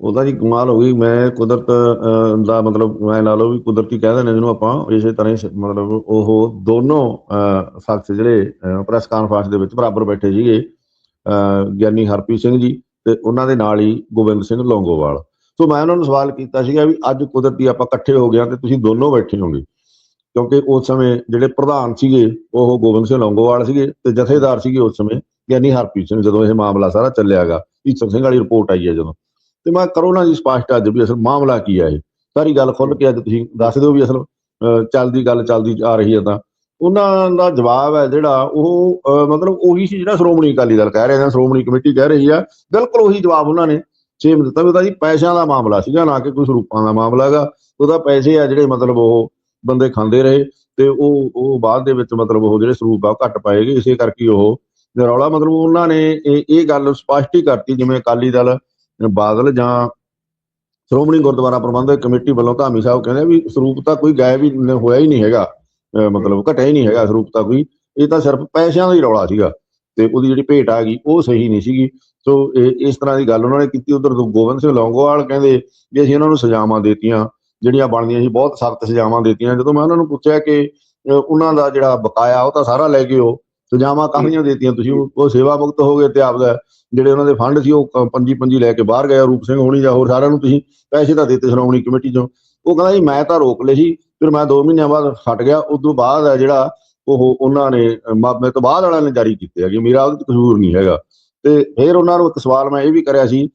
ਉਹਦਾ ਜੀ ਕਮਾਲ ਹੋ ਗਈ ਮੈਂ ਕੁਦਰਤ ਅਹ, ਦਾ ਮਤਲਬ ਮੈਂ ਲਾ ਲਓ ਵੀ ਕੁਦਰਤੀ ਕਹਿ ਦਿੰਦੇ ਜਿਹਨੂੰ ਆਪਾਂ ਇਸੇ ਤਰ੍ਹਾਂ ਹੀ ਮਤਲਬ ਉਹ ਦੋਨੋਂ ਸ਼ਖਸ ਜਿਹੜੇ ਪ੍ਰੈਸ ਕਾਨਫਰੰਸ ਦੇ ਵਿੱਚ ਬਰਾਬਰ ਬੈਠੇ ਸੀਗੇ ਗਿਆਨੀ ਹਰਪ੍ਰੀਤ ਸਿੰਘ ਜੀ ਤੇ ਉਹਨਾਂ ਦੇ ਨਾਲ ਹੀ ਗੋਬਿੰਦ ਸਿੰਘ ਲੌਂਗੋਵਾਲ। ਸੋ ਮੈਂ ਉਹਨਾਂ ਨੂੰ ਸਵਾਲ ਕੀਤਾ ਸੀਗਾ ਵੀ ਅੱਜ ਕੁਦਰਤੀ ਆਪਾਂ ਇਕੱਠੇ ਹੋ ਗਏ ਹਾਂ ਤੇ ਤੁਸੀਂ ਦੋਨੋਂ ਬੈਠੇ ਹੋਗੇ। ਕਿਉਂਕਿ ਉਸ ਸਮੇਂ ਜਿਹੜੇ ਪ੍ਰਧਾਨ ਸੀਗੇ ਉਹ ਗੋਬਿੰਦ ਸਿੰਘ ਲੌਂਗੋਵਾਲ ਸੀਗੇ ਤੇ ਜਥੇਦਾਰ ਸੀਗੇ ਉਸ ਸਮੇਂ ਗਿਆਨੀ ਹਰਪ੍ਰੀਤ ਸਿੰਘ ਜਦੋਂ ਇਹ ਮਾਮਲਾ ਸਾਰਾ ਚੱਲਿਆਗਾ। ਈਸਰ ਸਿੰਘ ਵਾਲੀ ਰਿਪੋਰਟ ਆਈ ਹੈ ਜਦੋਂ। ਤੇ ਮੈਂ ਕਰੋ ਨਾ ਜੀ ਸਪਸ਼ਟ ਅੱਜ ਵੀ ਅਸਲ ਮਾਮਲਾ ਕੀ ਹੈ ਇਹ। ਸਾਰੀ ਗੱਲ ਖੁੱਲ ਕੇ ਅੱਜ ਤੁਸੀਂ ਦੱਸ ਦਿਓ ਵੀ ਅਸਲ ਅਹ, ਚੱਲਦੀ ਗੱਲ ਚੱਲਦੀ ਆ ਰਹੀ ਹੈ ਤਾਂ। ਉਹਨਾਂ ਦਾ ਜਵਾਬ ਹੈ ਜਿਹੜਾ ਉਹ ਅਹ, ਮਤਲਬ ਉਹੀ ਸੀ ਜਿਹੜਾ ਸ਼੍ਰੋਮਣੀ ਅਕਾਲੀ ਦਲ ਕਹਿ ਰਹੇ ਨੇ ਸ਼੍ਰੋਮਣੀ ਕਮੇਟੀ ਕਹਿ ਰਹੀ ਆ। ਬਿਲਕੁਲ ਉਹੀ ਜਵਾਬ ਉਹਨਾਂ ਨੇ ਸੇਮ ਦਿੱਤਾ ਵੀ ਉਹਦਾ ਜੀ ਪੈਸਿਆਂ ਦਾ ਮਾਮਲਾ ਸੀਗਾ ਨਾ ਕਿ ਕੋਈ ਸਰੂਪਾਂ ਦਾ ਮਾਮਲਾ ਹੈਗਾ। ਉਹਦਾ ਪੈਸੇ ਆ ਜਿਹੜੇ ਮਤਲਬ ਉਹ ਬੰਦੇ ਖਾਂਦੇ ਰਹੇ ਤੇ ਉਹ ਉਹ ਬਾਅਦ ਦੇ ਵਿੱਚ ਮਤਲਬ ਉਹ ਜਿਹੜੇ ਸਰੂਪ ਆ ਉਹ ਘੱਟ ਪਾਏਗੇ ਇਸੇ ਕਰਕੇ ਉਹ ਰੌਲਾ ਮਤਲਬ ਉਹਨਾਂ ਨੇ ਇਹ ਇਹ ਗੱਲ ਸਪਸ਼ਟ ਹੀ ਕਰਤੀ ਜਿਵੇਂ ਅਕਾਲੀ ਦਲ ਬਾਦਲ ਜਾਂ ਸ਼੍ਰੋਮਣੀ ਗੁਰਦੁਆਰਾ ਪ੍ਰਬੰਧਕ ਕਮੇਟੀ ਵੱਲੋਂ ਧਾਮੀ ਸਾਹਿਬ ਕਹਿੰਦੇ ਵੀ ਸਰੂਪ ਤਾਂ ਕੋਈ ਗਾਇਬ ਹੀ ਹੋਇਆ ਹੀ ਨਹੀਂ ਹੈਗਾ ਮਤਲਬ ਘਟਿਆ ਹੀ ਨਹੀਂ ਹੈਗਾ ਸਰੂਪ ਤਾਂ ਕੋਈ, ਇਹ ਤਾਂ ਸਿਰਫ ਪੈਸਿਆਂ ਦਾ ਹੀ ਰੌਲਾ ਸੀਗਾ ਤੇ ਉਹਦੀ ਜਿਹੜੀ ਭੇਟ ਆ ਗਈ ਉਹ ਸਹੀ ਨਹੀਂ ਸੀਗੀ, ਸੋ ਇਹ ਇਸ ਤਰ੍ਹਾਂ ਦੀ ਗੱਲ ਉਹਨਾਂ ਨੇ ਕੀਤੀ, ਉਧਰ ਗੋਬਿੰਦ ਸਿੰਘ ਲੌਂਗੋਵਾਲ ਕਹਿੰਦੇ ਵੀ ਅਸੀਂ ਉਹਨਾਂ ਨੂੰ ਸਜ਼ਾਵਾਂ ਦੇਤੀਆਂ, ਜਿਹੜੀਆਂ ਬਣਦੀਆਂ ਸੀ, ਬਹੁਤ ਸਖਤ ਸਜ਼ਾਵਾਂ ਦੇਤੀਆਂ, ਜਦੋਂ ਮੈਂ ਉਹਨਾਂ ਨੂੰ ਪੁੱਛਿਆ ਕਿ ਉਹਨਾਂ ਦਾ ਜਿਹੜਾ ਬਕਾਇਆ ਉਹ ਤਾਂ ਸਾਰਾ ਲੈ ਗਏ ਉਹ ਸਜ਼ਾਵਾਂ ਕਾਹਦੀਆਂ ਦੇਤੀਆਂ। ਤੁਸੀਂ ਉਹ ਸੇਵਾ ਮੁਕਤ ਹੋ ਗਏ ਤੇ ਆਪਦਾ ਜਿਹੜੇ ਉਹਨਾਂ ਦੇ ਫੰਡ ਸੀ ਉਹ ਪੰਜੀ ਪੰਜੀ ਲੈ ਕੇ ਬਾਹਰ ਗਏ ਰੂਪ ਸਿੰਘ ਹੋਣੀ ਜਾਂ ਹੋਰ ਸਾਰਿਆਂ ਨੂੰ ਤੁਸੀਂ ਪੈਸੇ ਤਾਂ ਦਿੱਤੇ ਸ਼੍ਰੋਮਣੀ ਕਮੇਟੀ ਚੋਂ। ਉਹ ਕਹਿੰਦਾ ਜੀ ਮੈਂ ਤਾਂ ਰੋਕ ਲਏ ਸੀ ਫਿਰ ਮੈਂ 2 ਮਹੀਨਿਆਂ ਬਾਅਦ ਹਟ ਗਿਆ। ਉਸ ਤੋਂ ਬਾਅਦ ਹੈ ਜਿਹੜਾ ਉਹ ਉਹਨਾਂ ਨੇ ਅਹ, ਮਾ- ਮੇਰੇ ਤੋਂ ਬਾਅਦ ਵਾਲਿਆਂ ਨੇ ਜਾਰੀ ਕੀਤੇ ਹੈਗੇ। ਮੇਰਾ ਉਹਦੇ 'ਚ ਕਸੂਰ ਨਹੀਂ ਹੈਗਾ। ਤੇ ਫਿਰ ਉਹਨਾਂ ਨੂੰ ਇੱਕ ਸਵਾਲ ਮੈਂ ਇਹ ਵੀ ਕਰਿਆ ਸੀ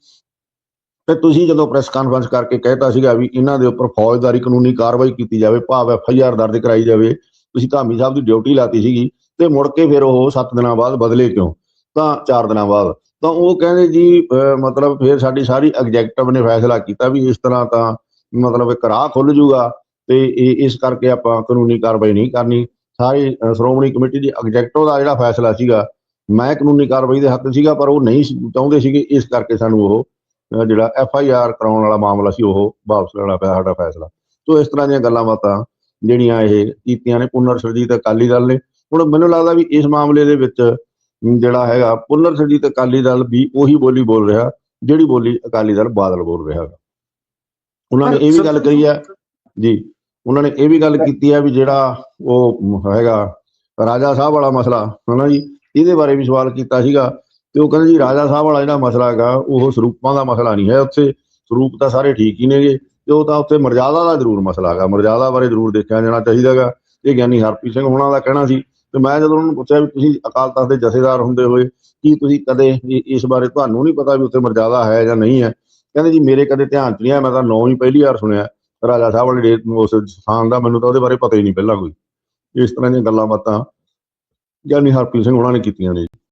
ਤੇ ਤੁਸੀਂ ਜਦੋਂ ਪ੍ਰੈਸ ਕਾਨਫਰੰਸ ਕਰਕੇ ਕਹਿਤਾ ਸੀਗਾ ਵੀ ਇਹਨਾਂ ਦੇ ਉੱਪਰ ਫੌਜਦਾਰੀ ਕਾਨੂੰਨੀ ਕਾਰਵਾਈ ਕੀਤੀ ਜਾਵੇ ਭਾਵ ਐਫ ਆਈ ਆਰ ਦਰਜ ਕਰਾਈ ਜਾਵੇ ਤੁਸੀਂ ਧਾਮੀ ਸਾਹਿਬ ਦੀ ਡਿਊਟੀ ਲਾਤੀ ਸੀਗੀ ਤੇ ਮੁੜ ਕੇ ਫਿਰ ਉਹ 7 ਦਿਨਾਂ ਬਾਅਦ ਬਦਲੇ ਕਿਉਂ? ਤਾਂ 4 ਦਿਨਾਂ ਬਾਅਦ। ਤਾਂ ਉਹ ਕਹਿੰਦੇ ਜੀ ਮਤਲਬ ਫਿਰ ਸਾਡੀ ਸਾਰੀ ਐਗਜ਼ੈਕਟਿਵ ਨੇ ਫੈਸਲਾ ਕੀਤਾ ਵੀ ਇਸ ਤਰ੍ਹਾਂ ਤਾਂ ਮਤਲਬ ਇੱਕ ਰਾਹ ਖੁੱਲ ਜੂਗਾ ਤੇ ਇਹ ਇਸ ਕਰਕੇ ਆਪਾਂ ਕਾਨੂੰਨੀ ਕਾਰਵਾਈ ਨਹੀਂ ਕਰਨੀ। ਸਾਰੀ ਸ਼੍ਰੋਮਣੀ ਕਮੇਟੀ ਦੀ ਐਗਜ਼ੈਕਟਿਵ ਦਾ ਜਿਹੜਾ ਫੈਸਲਾ ਸੀਗਾ, ਮੈਂ ਕਾਨੂੰਨੀ ਕਾਰਵਾਈ ਦੇ ਹੱਕ ਸੀਗਾ, ਪਰ ਉਹ ਨਹੀਂ ਚਾਹੁੰਦੇ ਸੀਗੇ ਇਸ ਕਰਕੇ ਸਾਨੂੰ ਉਹ ਜਿਹੜਾ ਐਫ ਆਈ ਆਰ ਕਰਾਉਣ ਵਾਲਾ ਮਾਮਲਾ ਸੀ, ਉਹ ਵਾਪਸ ਲੈਣਾ ਪਿਆ ਸਾਡਾ ਫੈਸਲਾ। ਸੋ ਇਸ ਤਰ੍ਹਾਂ ਦੀਆਂ ਗੱਲਾਂ ਬਾਤਾਂ ਜਿਹੜੀਆਂ ਇਹ ਕੀਤੀਆਂ ਨੇ, ਪੁਨਰ ਸਰਜੀਤ ਅਕਾਲੀ ਦਲ ਨੇ ਹੁਣ ਮੈਨੂੰ ਲੱਗਦਾ ਵੀ ਇਸ ਮਾਮਲੇ ਦੇ ਵਿੱਚ ਜਿਹੜਾ ਹੈਗਾ ਪੁਨਰ ਸਰਜੀਤ ਅਕਾਲੀ ਦਲ ਵੀ ਉਹੀ ਬੋਲੀ ਬੋਲ ਰਿਹਾ, ਜਿਹੜੀ ਬੋਲੀ ਅਕਾਲੀ ਦਲ ਬਾਦਲ ਬੋਲ ਰਿਹਾ ਹੈਗਾ। ਉਹਨਾਂ ਨੇ ਇਹ ਵੀ ਗੱਲ ਕਹੀ ਹੈ, ਜੀ, ਉਹਨਾਂ ਨੇ ਇਹ ਵੀ ਗੱਲ ਕੀਤੀ ਹੈ ਵੀ ਜਿਹੜਾ ਉਹ ਹੈਗਾ ਰਾਜਾ ਸਾਹਿਬ ਵਾਲਾ ਮਸਲਾ, ਹਨਾ ਜੀ, ਇਹਦੇ ਬਾਰੇ ਵੀ ਸਵਾਲ ਕੀਤਾ ਸੀਗਾ ਤੇ ਉਹ ਕਹਿੰਦੇ ਜੀ ਰਾਜਾ ਸਾਹਿਬ ਵਾਲਾ ਜਿਹੜਾ ਮਸਲਾ ਹੈਗਾ, ਉਹ ਸਰੂਪਾਂ ਦਾ ਮਸਲਾ ਨਹੀਂ ਹੈ ਉੱਥੇ, ਸਰੂਪ ਤਾਂ ਸਾਰੇ ਠੀਕ ਹੀ ਨੇਗੇ ਤੇ ਉਹ ਤਾਂ ਉੱਥੇ ਮਰਜ਼ਾਦਾ ਦਾ ਜ਼ਰੂਰ ਮਸਲਾ ਹੈਗਾ, ਮਰਜ਼ਾਦਾ ਬਾਰੇ ਜ਼ਰੂਰ ਦੇਖਿਆ ਜਾਣਾ ਚਾਹੀਦਾ ਹੈਗਾ। ਇਹ ਗਿਆਨੀ ਹਰਪ੍ਰੀਤ ਸਿੰਘ ਹੋਣਾ ਦਾ ਕਹਿਣਾ ਸੀ ਤੇ ਮੈਂ ਜਦੋਂ ਉਹਨਾਂ ਨੂੰ ਪੁੱਛਿਆ ਵੀ ਤੁਸੀਂ ਅਕਾਲ ਤਖਤ ਦੇ ਜਥੇਦਾਰ ਹੁੰਦੇ ਹੋਏ, ਕੀ ਤੁਸੀਂ ਕਦੇ ਇਸ ਬਾਰੇ ਤੁਹਾਨੂੰ ਨਹੀਂ ਪਤਾ ਵੀ ਉੱਥੇ ਮਰਜ਼ਾਦਾ ਹੈ ਜਾਂ ਨਹੀਂ ਹੈ? ਕਹਿੰਦੇ ਜੀ, ਮੇਰੇ ਕਦੇ ਧਿਆਨ ਚ ਨਹੀਂ ਆਇਆ, ਮੈਂ ਤਾਂ ਨਾਂ ਹੀ ਪਹਿਲੀ ਵਾਰ ਸੁਣਿਆ। ਰਾਜਾ ਸਾਹਿਬ ਵਾਲੇ ਡੇਟ ਉਸ ਸਥਾਨ ਦਾ, ਮੈਨੂੰ ਤਾਂ ਉਹਦੇ ਬਾਰੇ ਪਤਾ ਹੀ ਨਹੀਂ ਪਹਿਲਾਂ ਕੋਈ। ਇਸ ਤਰ੍ਹਾਂ ਦੀਆਂ ਗੱਲਾਂ ਬਾਤਾਂ, ਗਿਆਨੀ ਹਰਪ੍ਰੀਤ ਸਿੰਘ ਉਹਨਾਂ ਨੇ ਕੀਤੀਆਂ ਨੇ।